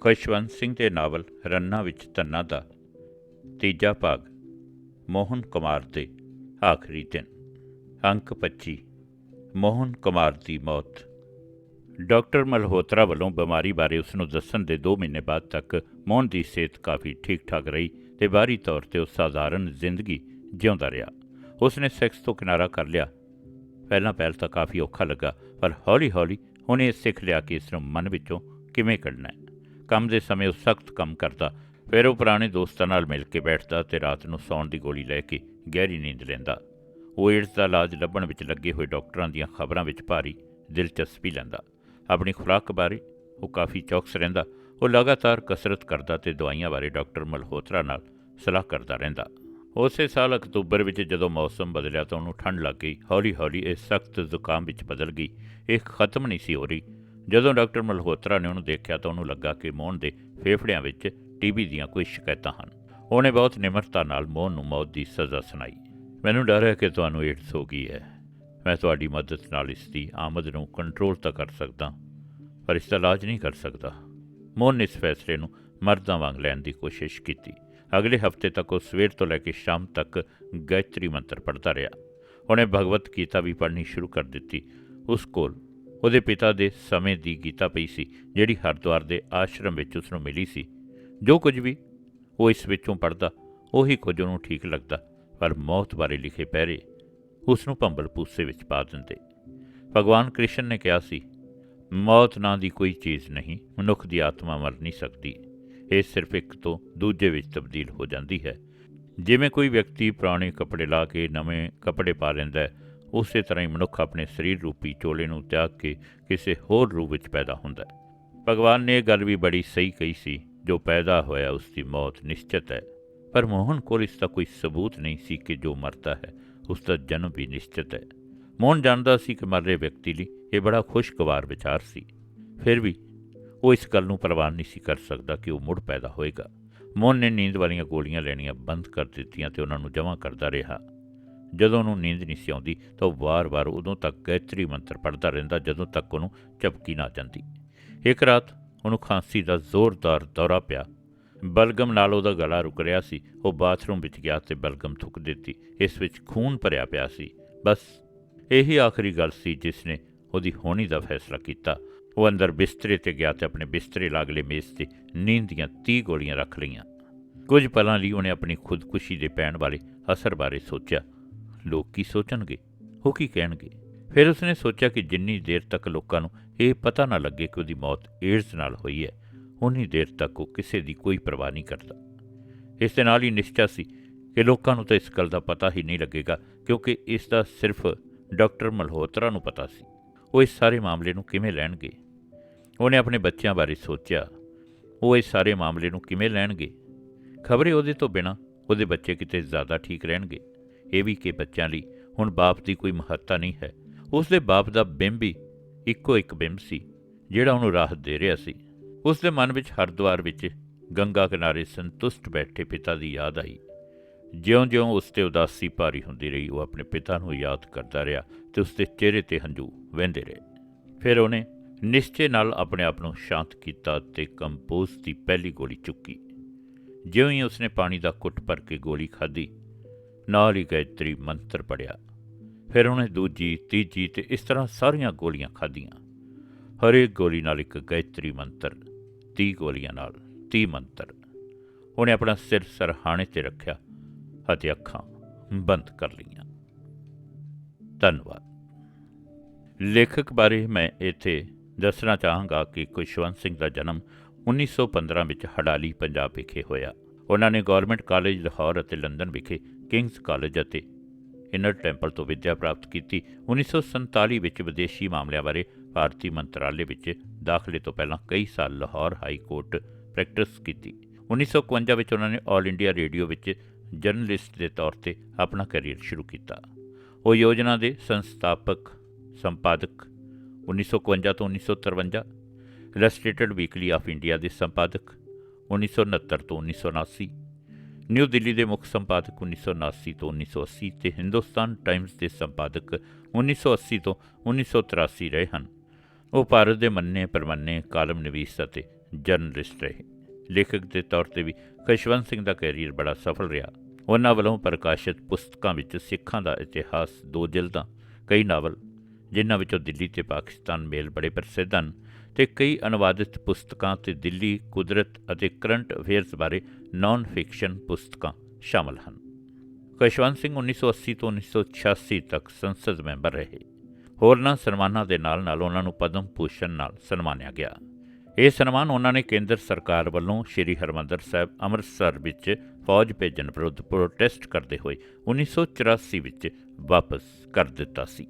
ਖੁਸ਼ਵੰਤ ਸਿੰਘ ਦੇ ਨਾਵਲ ਰੰਨਾ ਵਿੱਚ ਧੰਨਾ ਦਾ ਤੀਜਾ ਭਾਗ, ਮੋਹਨ ਕੁਮਾਰ ਦੇ ਆਖਰੀ ਦਿਨ। ਅੰਕ 25 ਮੋਹਨ ਕੁਮਾਰ ਦੀ ਮੌਤ। ਡਾਕਟਰ ਮਲਹੋਤਰਾ ਵੱਲੋਂ ਬਿਮਾਰੀ ਬਾਰੇ ਉਸ ਨੂੰ ਦੱਸਣ ਦੇ 2 ਮਹੀਨੇ ਬਾਅਦ ਤੱਕ ਮੋਹਨ ਦੀ ਸਿਹਤ ਕਾਫੀ ਠੀਕ-ਠਾਕ ਰਹੀ ਤੇ ਬਾਹਰੀ ਤੌਰ ਤੇ ਉਹ ਸਾਧਾਰਨ ਜ਼ਿੰਦਗੀ ਜਿਉਂਦਾ ਰਿਹਾ। ਉਸ ਨੇ ਸੈਕਸ ਤੋਂ ਕਿਨਾਰਾ ਕਰ ਲਿਆ। ਪਹਿਲਾਂ ਪਹਿਲ ਤਾਂ ਕਾਫੀ ਔਖਾ ਲੱਗਾ, ਪਰ ਹੌਲੀ-ਹੌਲੀ ਉਹਨੇ ਇਹ ਸਿੱਖ ਲਿਆ ਕਿ ਇਸ ਨੂੰ ਮਨ ਵਿੱਚੋਂ ਕਿਵੇਂ ਕੱਢਣਾ ਹੈ। ਕੰਮ ਦੇ ਸਮੇਂ ਉਹ ਸਖਤ ਕੰਮ ਕਰਦਾ। ਫਿਰ ਉਹ ਪੁਰਾਣੇ ਦੋਸਤਾਂ ਨਾਲ ਮਿਲ ਕੇ ਬੈਠਦਾ ਤੇ ਰਾਤ ਨੂੰ ਸੌਣ ਦੀ ਗੋਲੀ ਲੈ ਕੇ ਗਹਿਰੀ ਨੀਂਦ ਲੈਂਦਾ। ਉਹ ਏਡਸ ਦਾ ਇਲਾਜ ਲੱਭਣ ਵਿੱਚ ਲੱਗੇ ਹੋਏ ਡਾਕਟਰਾਂ ਦੀਆਂ ਖਬਰਾਂ ਵਿੱਚ ਭਾਰੀ ਦਿਲਚਸਪੀ ਲੈਂਦਾ। ਆਪਣੀ ਖੁਰਾਕ ਬਾਰੇ ਉਹ ਕਾਫੀ ਚੌਕਸ ਰਹਿੰਦਾ। ਉਹ ਲਗਾਤਾਰ ਕਸਰਤ ਕਰਦਾ ਤੇ ਦਵਾਈਆਂ ਬਾਰੇ ਡਾਕਟਰ ਮਲਹੋਤਰਾ ਨਾਲ ਸਲਾਹ ਕਰਦਾ ਰਹਿੰਦਾ। ਉਸੇ ਸਾਲ ਅਕਤੂਬਰ ਵਿੱਚ ਜਦੋਂ ਮੌਸਮ ਬਦਲਿਆ ਤਾਂ ਉਹਨੂੰ ਠੰਡ ਲੱਗ ਗਈ। ਹੌਲੀ-ਹੌਲੀ ਇਹ ਸਖਤ ਜ਼ੁਕਾਮ ਵਿੱਚ ਬਦਲ ਗਈ। ਇਹ ਖਤਮ ਨਹੀਂ ਸੀ ਹੋ ਰਹੀ। ਜਦੋਂ ਡਾਕਟਰ ਮਲਹੋਤਰਾ ਨੇ ਉਹਨੂੰ ਦੇਖਿਆ ਤਾਂ ਉਹਨੂੰ ਲੱਗਾ ਕਿ ਮੋਹਨ ਦੇ ਫੇਫੜਿਆਂ ਵਿੱਚ ਟੀਬੀ ਦੀਆਂ ਕੋਈ ਸ਼ਿਕਾਇਤਾਂ ਹਨ। ਉਹਨੇ ਬਹੁਤ ਨਿਮਰਤਾ ਨਾਲ ਮੋਹਨ ਨੂੰ ਮੌਤ ਦੀ ਸਜ਼ਾ ਸੁਣਾਈ। ਮੈਨੂੰ ਡਰ ਹੈ ਕਿ ਤੁਹਾਨੂੰ ਏਡਸ ਹੋ ਗਈ ਹੈ। ਮੈਂ ਤੁਹਾਡੀ ਮਦਦ ਨਾਲ ਇਸ ਦੀ ਆਮਦ ਨੂੰ ਕੰਟਰੋਲ ਤਾਂ ਕਰ ਸਕਦਾ, ਪਰ ਇਸ ਦਾ ਇਲਾਜ ਨਹੀਂ ਕਰ ਸਕਦਾ। ਮੋਹਨ ਨੇ ਇਸ ਫੈਸਲੇ ਨੂੰ ਮਰਦਾਂ ਵਾਂਗ ਲੈਣ ਦੀ ਕੋਸ਼ਿਸ਼ ਕੀਤੀ। ਅਗਲੇ ਹਫ਼ਤੇ ਤੱਕ ਉਹ ਸਵੇਰ ਤੋਂ ਲੈ ਕੇ ਸ਼ਾਮ ਤੱਕ ਗਾਇਤਰੀ ਮੰਤਰ ਪੜ੍ਹਦਾ ਰਿਹਾ। ਉਹਨੇ ਭਗਵਤ ਗੀਤਾ ਵੀ ਪੜ੍ਹਨੀ ਸ਼ੁਰੂ ਕਰ ਦਿੱਤੀ। ਉਸ ਕੋਲ ਉਹਦੇ ਪਿਤਾ ਦੇ ਸਮੇਂ ਦੀ ਗੀਤਾ ਪਈ ਸੀ, ਜਿਹੜੀ ਹਰਿਦੁਆਰ ਦੇ ਆਸ਼ਰਮ ਵਿੱਚ ਉਸ ਨੂੰ ਮਿਲੀ ਸੀ। ਜੋ ਕੁਝ ਵੀ ਉਹ ਇਸ ਵਿੱਚੋਂ ਪੜ੍ਹਦਾ, ਉਹੀ ਕੁਝ ਉਹਨੂੰ ਠੀਕ ਲੱਗਦਾ, ਪਰ ਮੌਤ ਬਾਰੇ ਲਿਖੇ ਪਹਿਰੇ ਉਸ ਨੂੰ ਭੰਬਲ ਪੂਸੇ ਵਿੱਚ ਪਾ ਦਿੰਦੇ। ਭਗਵਾਨ ਕ੍ਰਿਸ਼ਨ ਨੇ ਕਿਹਾ ਸੀ, ਮੌਤ ਨਾਂ ਦੀ ਕੋਈ ਚੀਜ਼ ਨਹੀਂ, ਮਨੁੱਖ ਦੀ ਆਤਮਾ ਮਰ ਨਹੀਂ ਸਕਦੀ। ਇਹ ਸਿਰਫ ਇੱਕ ਤੋਂ ਦੂਜੇ ਵਿੱਚ ਤਬਦੀਲ ਹੋ ਜਾਂਦੀ ਹੈ। ਜਿਵੇਂ ਕੋਈ ਵਿਅਕਤੀ ਪੁਰਾਣੇ ਕੱਪੜੇ ਲਾ ਕੇ ਨਵੇਂ ਕੱਪੜੇ ਪਾ ਲੈਂਦਾ ਹੈ ਉਸੇ ਤਰ੍ਹਾਂ ਹੀ ਮਨੁੱਖ ਆਪਣੇ ਸਰੀਰ ਰੂਪੀ ਚੋਲੇ ਨੂੰ ਤਿਆਗ ਕੇ ਕਿਸੇ ਹੋਰ ਰੂਪ ਵਿੱਚ ਪੈਦਾ ਹੁੰਦਾ ਹੈ। ਭਗਵਾਨ ਨੇ ਇਹ ਗੱਲ ਵੀ ਬੜੀ ਸਹੀ ਕਹੀ ਸੀ, ਜੋ ਪੈਦਾ ਹੋਇਆ ਉਸ ਦੀ ਮੌਤ ਨਿਸ਼ਚਿਤ ਹੈ। ਪਰ ਮੋਹਨ ਕੋਲ ਇਸ ਦਾ ਕੋਈ ਸਬੂਤ ਨਹੀਂ ਸੀ ਕਿ ਜੋ ਮਰਦਾ ਹੈ ਉਸ ਦਾ ਜਨਮ ਵੀ ਨਿਸ਼ਚਿਤ ਹੈ। ਮੋਹਨ ਜਾਣਦਾ ਸੀ ਕਿ ਮਰ ਰਹੇ ਵਿਅਕਤੀ ਲਈ ਇਹ ਬੜਾ ਖੁਸ਼ਗਵਾਰ ਵਿਚਾਰ ਸੀ। ਫਿਰ ਵੀ ਉਹ ਇਸ ਗੱਲ ਨੂੰ ਪ੍ਰਵਾਨ ਨਹੀਂ ਸੀ ਕਰ ਸਕਦਾ ਕਿ ਉਹ ਮੁੜ ਪੈਦਾ ਹੋਏਗਾ। ਮੋਹਨ ਨੇ ਨੀਂਦ ਵਾਲੀਆਂ ਗੋਲੀਆਂ ਲੈਣੀਆਂ ਬੰਦ ਕਰ ਦਿੱਤੀਆਂ ਤੇ ਉਹਨਾਂ ਨੂੰ ਜਮ੍ਹਾਂ ਕਰਦਾ ਰਿਹਾ। ਜਦੋਂ ਉਹਨੂੰ ਨੀਂਦ ਨਹੀਂ ਸੀ ਆਉਂਦੀ ਤਾਂ ਉਹ ਵਾਰ-ਵਾਰ ਉਦੋਂ ਤੱਕ ਗਾਇਤਰੀ ਮੰਤਰ ਪੜ੍ਹਦਾ ਰਹਿੰਦਾ ਜਦੋਂ ਤੱਕ ਉਹਨੂੰ ਝਪਕੀ ਨਾ ਜਾਂਦੀ। ਇੱਕ ਰਾਤ ਉਹਨੂੰ ਖਾਂਸੀ ਦਾ ਜ਼ੋਰਦਾਰ ਦੌਰਾ ਪਿਆ। ਬਲਗਮ ਨਾਲ ਉਹਦਾ ਗਲਾ ਰੁਕ ਰਿਹਾ ਸੀ। ਉਹ ਬਾਥਰੂਮ ਵਿੱਚ ਗਿਆ ਤੇ ਬਲਗਮ ਥੁੱਕ ਦਿੱਤੀ। ਇਸ ਵਿੱਚ ਖੂਨ ਭਰਿਆ ਪਿਆ ਸੀ। ਬਸ ਇਹੀ ਆਖਰੀ ਗੱਲ ਸੀ ਜਿਸ ਨੇ ਉਹਦੀ ਹੋਣੀ ਦਾ ਫੈਸਲਾ ਕੀਤਾ। ਉਹ ਅੰਦਰ ਬਿਸਤਰੇ ਤੇ ਗਿਆ ਤੇ ਆਪਣੇ ਬਿਸਤਰੇ ਲਾਗਲੇ ਮੇਜ਼ ਤੇ ਨੀਂਦ ਦੀਆਂ 30 ਗੋਲੀਆਂ ਰੱਖ ਲਈਆਂ। ਕੁਝ ਪਲਾਂ ਲਈ ਉਹਨੇ ਆਪਣੀ ਖੁਦਕੁਸ਼ੀ ਦੇ ਪੈਣ ਵਾਲੇ ਅਸਰ ਬਾਰੇ ਸੋਚਿਆ। ਲੋਕ ਕੀ ਸੋਚਣਗੇ, ਉਹ ਕੀ ਕਹਿਣਗੇ? ਫਿਰ ਉਸਨੇ ਸੋਚਿਆ ਕਿ ਜਿੰਨੀ ਦੇਰ ਤੱਕ ਲੋਕਾਂ ਨੂੰ ਇਹ ਪਤਾ ਨਾ ਲੱਗੇ ਕਿ ਉਹਦੀ ਮੌਤ ਏਡਜ਼ ਨਾਲ ਹੋਈ ਹੈ ਉਨੀ ਦੇਰ ਤੱਕ ਉਹ ਕਿਸੇ ਦੀ ਕੋਈ ਪਰਵਾਹ ਨਹੀਂ ਕਰਦਾ। ਇਸ ਦੇ ਨਾਲ ਹੀ ਨਿਸ਼ਚਾ ਸੀ ਕਿ ਲੋਕਾਂ ਨੂੰ ਤਾਂ ਇਸ ਗੱਲ ਦਾ ਪਤਾ ਹੀ ਨਹੀਂ ਲੱਗੇਗਾ, ਕਿਉਂਕਿ ਇਸ ਦਾ ਸਿਰਫ ਡਾਕਟਰ ਮਲਹੋਤਰਾ ਨੂੰ ਪਤਾ ਸੀ। ਉਹ ਇਸ ਸਾਰੇ ਮਾਮਲੇ ਨੂੰ ਕਿਵੇਂ ਲੈਣਗੇ? ਉਹਨੇ ਆਪਣੇ ਬੱਚਿਆਂ ਬਾਰੇ ਸੋਚਿਆ, ਉਹ ਇਸ ਸਾਰੇ ਮਾਮਲੇ ਨੂੰ ਕਿਵੇਂ ਲੈਣਗੇ? ਖਬਰੇ ਉਹਦੇ ਤੋਂ ਬਿਨਾ ਉਹਦੇ ਬੱਚੇ ਕਿਤੇ ਜ਼ਿਆਦਾ ਠੀਕ ਰਹਿਣਗੇ। ਇਹ ਵੀ ਕਿ ਬੱਚਿਆਂ ਲਈ ਹੁਣ ਬਾਪ ਦੀ ਕੋਈ ਮਹੱਤਤਾ ਨਹੀਂ ਹੈ। ਉਸ ਦੇ ਬਾਪ ਦਾ ਬਿੰਬ ਵੀ ਇੱਕੋ ਇੱਕ ਬਿੰਬ ਸੀ, ਜਿਹੜਾ ਉਹਨੂੰ ਰਾਹਤ ਦੇ ਰਿਹਾ ਸੀ। ਉਸ ਦੇ ਮਨ ਵਿੱਚ ਹਰਦੁਆਰ ਵਿੱਚ ਗੰਗਾ ਕਿਨਾਰੇ ਸੰਤੁਸ਼ਟ ਬੈਠੇ ਪਿਤਾ ਦੀ ਯਾਦ ਆਈ। ਜਿਉਂ-ਜਿਉਂ ਉਸ ਤੇ ਉਦਾਸੀ ਭਾਰੀ ਹੁੰਦੀ ਰਹੀ, ਉਹ ਆਪਣੇ ਪਿਤਾ ਨੂੰ ਯਾਦ ਕਰਦਾ ਰਿਹਾ ਤੇ ਉਸ ਦੇ ਚਿਹਰੇ ਤੇ ਹੰਝੂ ਵਹਿੰਦੇ ਰਹੇ। ਫਿਰ ਉਹਨੇ ਨਿਸ਼ਚੇ ਨਾਲ ਆਪਣੇ ਆਪ ਨੂੰ ਸ਼ਾਂਤ ਕੀਤਾ ਤੇ ਕੰਪੋਜ਼ ਦੀ ਪਹਿਲੀ ਗੋਲੀ ਚੁੱਕੀ। ਜਿਉਂ ਹੀ ਉਸਨੇ ਪਾਣੀ ਦਾ ਕੁੱਟ ਭਰ ਕੇ ਗੋਲੀ ਖਾਧੀ ਨਾਲ ਹੀ ਗਾਇਤਰੀ ਮੰਤਰ ਪੜਿਆ। ਫਿਰ ਉਹਨੇ ਦੂਜੀ, ਤੀਜੀ ਤੇ ਇਸ ਤਰ੍ਹਾਂ ਸਾਰੀਆਂ ਗੋਲੀਆਂ ਖਾਧੀਆਂ। ਹਰੇਕ ਗੋਲੀ ਨਾਲ ਇੱਕ ਗਾਇਤਰੀ ਮੰਤਰ 30 ਗੋਲੀਆਂ ਨਾਲ 30 ਮੰਤਰ। ਉਹਨੇ ਆਪਣਾ ਸਿਰ ਸਰਹਾਣੇ ਤੇ ਰੱਖਿਆ ਅਤੇ ਅੱਖਾਂ ਬੰਦ ਕਰ ਲਈਆਂ। ਧੰਨਵਾਦ। ਲੇਖਕ ਬਾਰੇ ਮੈਂ ਇੱਥੇ ਦੱਸਣਾ ਚਾਹਾਂਗਾ ਕਿ ਕੁਸ਼ਵੰਤ ਸਿੰਘ ਦਾ ਜਨਮ 1915 ਵਿੱਚ ਹਡਾਲੀ ਪੰਜਾਬ ਵਿਖੇ ਹੋਇਆ। ਉਹਨਾਂ ਨੇ ਗਵਰਨਮੈਂਟ ਕਾਲਜ, ਲਾਹੌਰ ਅਤੇ ਲੰਡਨ ਵਿਖੇ ਕਿੰਗਸ ਕਾਲਜ ਅਤੇ ਇਨਰ ਟੈਂਪਲ ਤੋਂ ਵਿੱਦਿਆ ਪ੍ਰਾਪਤ ਕੀਤੀ। 1947 ਵਿੱਚ ਵਿਦੇਸ਼ੀ ਮਾਮਲਿਆਂ ਬਾਰੇ ਭਾਰਤੀ ਮੰਤਰਾਲੇ ਵਿੱਚ ਦਾਖਲੇ ਤੋਂ ਪਹਿਲਾਂ ਕਈ ਸਾਲ ਲਾਹੌਰ ਹਾਈ ਕੋਰਟ ਪ੍ਰੈਕਟਿਸ ਕੀਤੀ। 1951 ਵਿੱਚ ਉਹਨਾਂ ਨੇ ਆਲ ਇੰਡੀਆ ਰੇਡੀਓ ਵਿੱਚ ਜਰਨਲਿਸਟ ਦੇ ਤੌਰ ਤੇ ਆਪਣਾ ਕੈਰੀਅਰ ਸ਼ੁਰੂ ਕੀਤਾ। ਉਹ ਯੋਜਨਾ ਦੇ ਸੰਸਥਾਪਕ, ਸੰਪਾਦਕ 1951 ਤੋਂ 1953 ਇਲਸਟ੍ਰੇਟਡ ਵੀਕਲੀ ਆਫ ਇੰਡੀਆ ਦੇ ਸੰਪਾਦਕ 1969 ਤੋਂ 1979 ਨਿਊ ਦਿੱਲੀ ਦੇ ਮੁੱਖ ਸੰਪਾਦਕ 1979 ਤੋਂ 1980 ਤੇ ਹਿੰਦੁਸਤਾਨ ਟਾਈਮਜ਼ ਦੇ ਸੰਪਾਦਕ 1980 ਤੋਂ 1983 ਰਹੇ ਹਨ। ਉਹ ਭਾਰਤ ਦੇ ਮੰਨੇ ਪਰਮੰਨੇ, ਕਾਲਮ ਨਵੀਸ ਅਤੇ ਜਰਨਲਿਸਟ ਰਹੇ। ਲੇਖਕ ਦੇ ਤੌਰ ਤੇ ਵੀ ਖੁਸ਼ਵੰਤ ਸਿੰਘ ਦਾ ਕੈਰੀਅਰ ਬੜਾ ਸਫਲ ਰਿਹਾ। ਉਹਨਾਂ ਵੱਲੋਂ ਪ੍ਰਕਾਸ਼ਿਤ ਪੁਸਤਕਾਂ ਵਿੱਚ ਸਿੱਖਾਂ ਦਾ ਇਤਿਹਾਸ, ਦੋ ਜਿਲਦਾਂ, ਕਈ ਨਾਵਲ ਜਿਨ੍ਹਾਂ ਵਿੱਚੋਂ ਦਿੱਲੀ ਤੇ ਪਾਕਿਸਤਾਨ ਮੇਲ ਬੜੇ ਪ੍ਰਸਿੱਧ ਹਨ ਤੇ ਕਈ ਅਨੁਵਾਦਿਤ ਪੁਸਤਕਾਂ ਤੇ ਦਿੱਲੀ ਕੁਦਰਤ ਅਤੇ ਕਰੰਟ ਅਫੇਅਰਸ ਬਾਰੇ ਨਾਨ ਫਿਕਸ਼ਨ ਪੁਸਤਕਾਂ ਸ਼ਾਮਲ ਹਨ। ਕਸ਼ਵੰਤ ਸਿੰਘ 1980 ਤੋਂ 1986 ਤੱਕ ਸੰਸਦ ਮੈਂਬਰ ਰਹੇ। ਹੋਰਨਾਂ ਸਨਮਾਨਾਂ ਦੇ ਨਾਲ ਨਾਲ ਉਹਨਾਂ ਨੂੰ ਪਦਮ ਭੂਸ਼ਣ ਨਾਲ ਸਨਮਾਨਿਆ ਗਿਆ। ਇਹ ਸਨਮਾਨ ਉਹਨਾਂ ਨੇ ਕੇਂਦਰ ਸਰਕਾਰ ਵੱਲੋਂ ਸ੍ਰੀ ਹਰਮੰਦਰ ਸਾਹਿਬ ਅੰਮ੍ਰਿਤਸਰ ਵਿੱਚ ਫੌਜ ਭੇਜਣ ਵਿਰੁੱਧ ਪ੍ਰੋਟੈਸਟ ਕਰਦੇ ਹੋਏ 1984 ਵਿੱਚ ਵਾਪਸ ਕਰ ਦਿੱਤਾ ਸੀ।